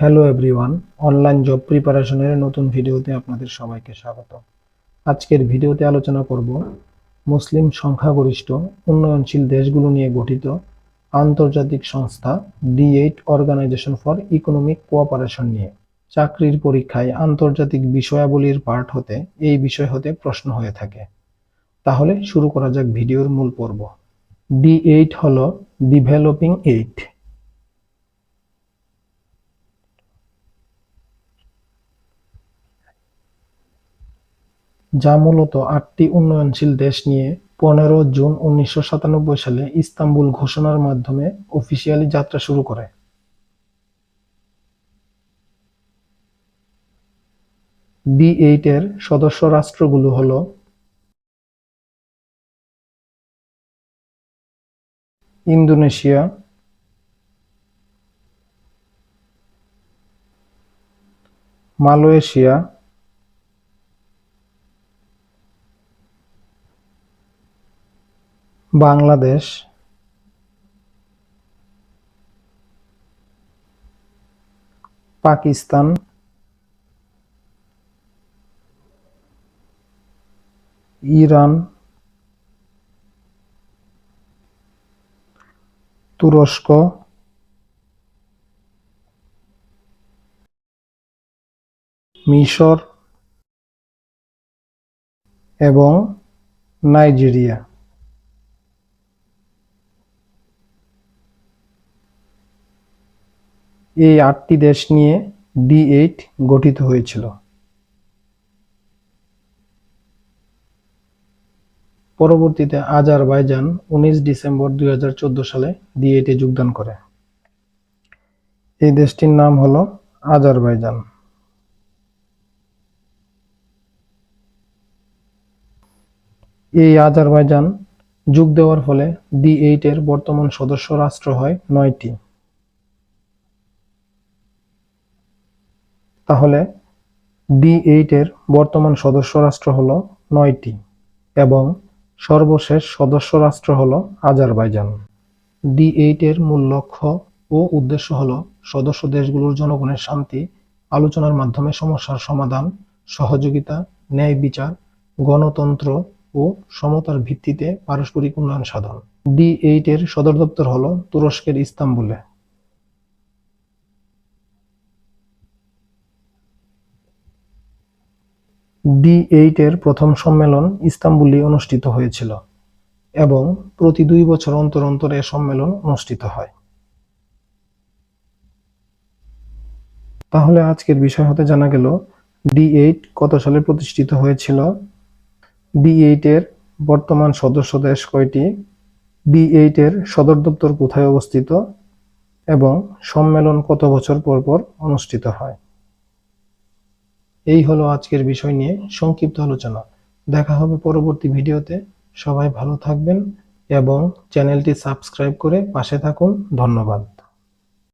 Hello everyone online job প্রিপারেশনের নতুন ভিডিওতে আপনাদের সবাইকে স্বাগত। আজকের ভিডিওতে আলোচনা করব মুসলিম সংখ্যাগরিষ্ঠ, উন্নয়নশীল দেশগুলো নিয়ে গঠিত আন্তর্জাতিক সংস্থা D eight organisation for economic cooperation নিয়ে। চাকরির পরীক্ষায় আন্তর্জাতিক বিষয়াবলীর পার্ট হতে এই বিষয় হতে প্রশ্ন হয়ে থাকে। তাহলে শুরু করা যাক ভিডিওর মূল পর্ব। ডি এইট হল ডেভেলপিং এইট যা মূলত আটটি উন্নয়নশীল দেশ নিয়ে পনেরো জুন উনিশশো সাতানব্বই সালে ইস্তাম্বুল ঘোষণার মাধ্যমে অফিসিয়ালি যাত্রা শুরু করে। ডি এইটের সদস্য রাষ্ট্রগুলো হল Indonesia, Malaysia Bangladesh. Pakistan. Iran. তুরস্ক। মিশর। এবং নাইজেরিয়া। এই আটটি দেশ নিয়ে ডি এইট গঠিত হয়েছিল। পরবর্তীতে আজারবাইজান উনিশ ডিসেম্বর দুই হাজার চোদ্দ সালে ডি এইটে যোগদান করে। এই দেশটির নাম হলো আজারবাইজান। এই আজারবাইজান যোগ দেওয়ার ফলে ডি এইটের বর্তমান সদস্য রাষ্ট্র হয় নয়টি। তাহলে ডি এইটের বর্তমান সদস্য রাষ্ট্র হল নয়টি এবং সর্বশেষ সদস্য রাষ্ট্র হল আজারবাইজান। ডি এইটের মূল লক্ষ্য ও উদ্দেশ্য হল সদস্য দেশগুলোর জনগণের শান্তি, আলোচনার মাধ্যমে সমস্যার সমাধান, সহযোগিতা, ন্যায় বিচার, গণতন্ত্র ও সমতার ভিত্তিতে পারস্পরিক উন্নয়ন সাধন। ডি এইটের সদর দপ্তর হল তুরস্কের ইস্তাম্বুলে। ডি এইটের প্রথম সম্মেলন ইস্তাম্বুলে অনুষ্ঠিত হয়েছিল এবং প্রতি দুই বছর অন্তর অন্তর এ সম্মেলন অনুষ্ঠিত হয়। তাহলে আজকের বিষয় হতে জানা গেল ডি এইট কত সালে প্রতিষ্ঠিত হয়েছিল। ডি এইটের বর্তমান সদস্য দেশ কয়টি? ডি এইটের সদর দপ্তর কোথায় অবস্থিত? এবং সম্মেলন কত বছর পর পর অনুষ্ঠিত হয়? এই হলো আজকের বিষয় নিয়ে সংক্ষিপ্ত আলোচনা। দেখা হবে পরবর্তী ভিডিওতে। সবাই ভালো থাকবেন এবং চ্যানেলটি সাবস্ক্রাইব করে পাশে থাকুন। ধন্যবাদ।